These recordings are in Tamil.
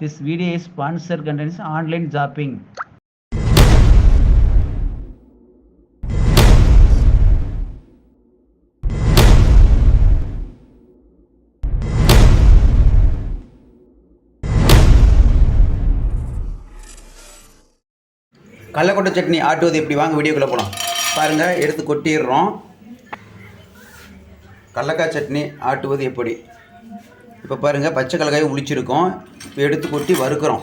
This video is sponsor contains online shopping. கடலக்கொட்டை chutney ஆட்டுவது எப்படி? வாங்க வீடியோக்குள்ளே போகலாம் பாருங்கள் எடுத்து கொட்டிடுறோம். கடலக்காய் சட்னி ஆட்டுவது எப்படி? இப்போ பாருங்கள் பச்சை கடலக்காயை உளிச்சிருக்கோம் இப்போ எடுத்து கொட்டி வறுக்கிறோம்.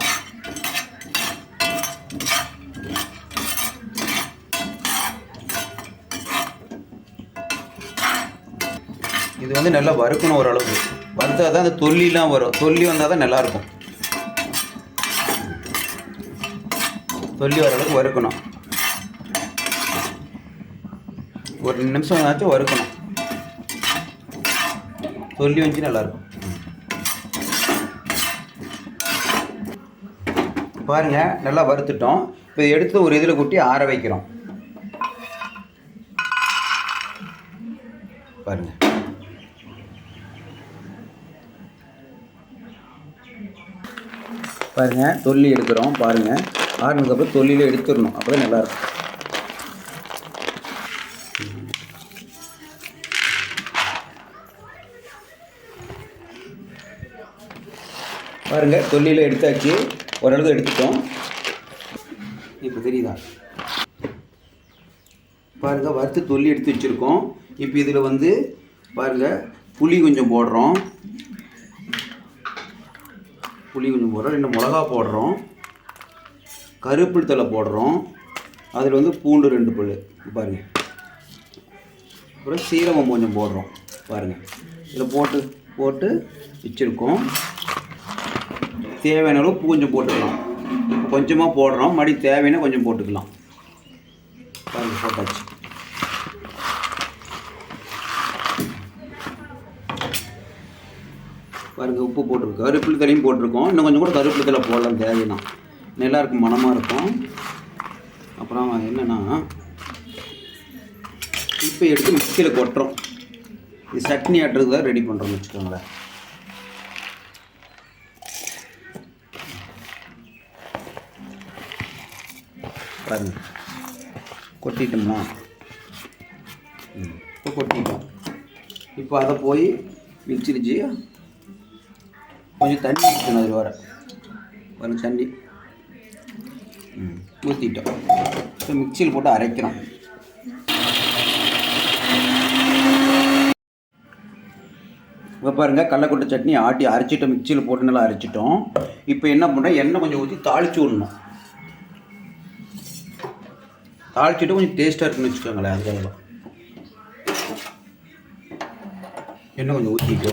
இது வந்து நல்லா வறுக்கணும் ஓரளவுக்கு. வறுத்தால் தான் அந்த தொல்லிலாம் வரும். தொல்லி வந்தால் தான் நல்லாயிருக்கும். தொல்லி வர அளவுக்கு வறுக்கணும். ஒரு நிமிஷம் ஆச்சும் வறுக்கணும். தொல்லி வந்துச்சு நல்லாயிருக்கும். பாருங்கள் நல்லா வறுத்துட்டோம். இப்போ எடுத்து ஒரு இதில் கொட்டி ஆற வைக்கிறோம். பாருங்கள் பாருங்கள் தொல்லி எடுக்கிறோம் பாருங்கள் ஆறுனதுக்கப்புறம் தொல்லியில் எடுத்துடணும் அப்போ தான் நல்லாயிருக்கும் பாருங்கள் தொல்லியில் எடுத்தாச்சு. ஓரளவுக்கு எடுத்துட்டோம். இப்போ தெரியுதா? பாருங்க வறுத்து தொல்லி எடுத்து வச்சுருக்கோம். இப்போ இதில் வந்து பாருங்கள் புளி கொஞ்சம் போடுறோம். புளி கொஞ்சம் போடுறோம். ரெண்டு மிளகா போடுறோம். கருப்பில் தலை போடுறோம். அதில் வந்து பூண்டு ரெண்டு புல். பாருங்க. அப்புறம் சீரகம் கொஞ்சம் போடுறோம். பாருங்கள் இதில் போட்டு போட்டு வச்சுருக்கோம். தேவையான அளவு கொஞ்சம் போட்டுக்கலாம். கொஞ்சமாக போடுறோம். மடி தேவையான கொஞ்சம் போட்டுக்கலாம். பாருங்கள் போட்டாச்சு. பாருங்க உப்பு போட்டிருக்கோம் கருப்பில் தலையும் போட்டிருக்கோம். இன்னும் கொஞ்சம் கூட கருப்பில் தலை போடலாம். தேவைன்னா. நல்லா இருக்கும் மனமாக இருக்கும். அப்புறம் என்னென்னா இப்போ எடுத்து மிக்சியில் கொட்டுறோம். இது சட்னி ஆட்டுறதுக்கு தான் ரெடி பண்ணுறோம்னு வச்சுக்கோங்களேன். பாருங்க கொட்டிட்டோம்னா இப்போ கொட்டிட்டோம். இப்போ அதை போய் மிக்சிலிச்சு கொஞ்சம் தண்ணி ஊற்றணும் அதில் வர. கொஞ்சம் தண்ணி. ஊற்றிட்டோம். இப்போ மிக்சியில் போட்டு அரைக்கிறோம். இப்போ பாருங்கள் கடலக்கொட்டை சட்னி ஆட்டி அரைச்சிட்டோம். மிக்சியில் போட்டு நல்லா அரைச்சிட்டோம். இப்போ என்ன பண்ணுறோம்? எண்ணெய் கொஞ்சம் ஊற்றி தாளிச்சு விடணும். தாளிச்சிட்டு கொஞ்சம் டேஸ்ட்டாக இருக்குன்னு வச்சுக்கோங்களேன் அதுக்காக தான் எண்ணெய் கொஞ்சம் ஊற்றிட்டு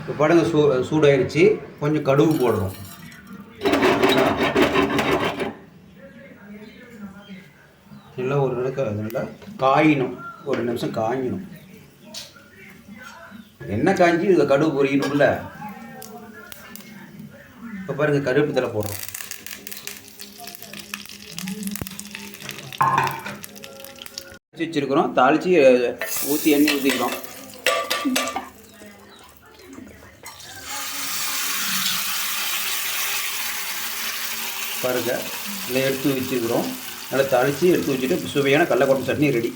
இப்போ பாருங்க சூ சூடாயிடுச்சு கொஞ்சம் கடுகு போடுறோம் நல்லா ஒரு நடக்க நல்லா காயணும். ஒரு நிமிஷம் காயணும். என்ன காஞ்சி? இதில் கடுகு பொரியணும்ல இப்போ பாருங்க கருவேப்பிலை போடுறோம். தாளிச்சு வச்சிருக்கிறோம். தாளித்து ஊற்றி எண்ணெய் ஊற்றிக்கிறோம் பாருங்க இதில் எடுத்து வச்சுருக்குறோம். நல்லா தாளித்து எடுத்து வச்சுட்டு சுவையான கடலக்கொட்டை சட்னி ரெடி.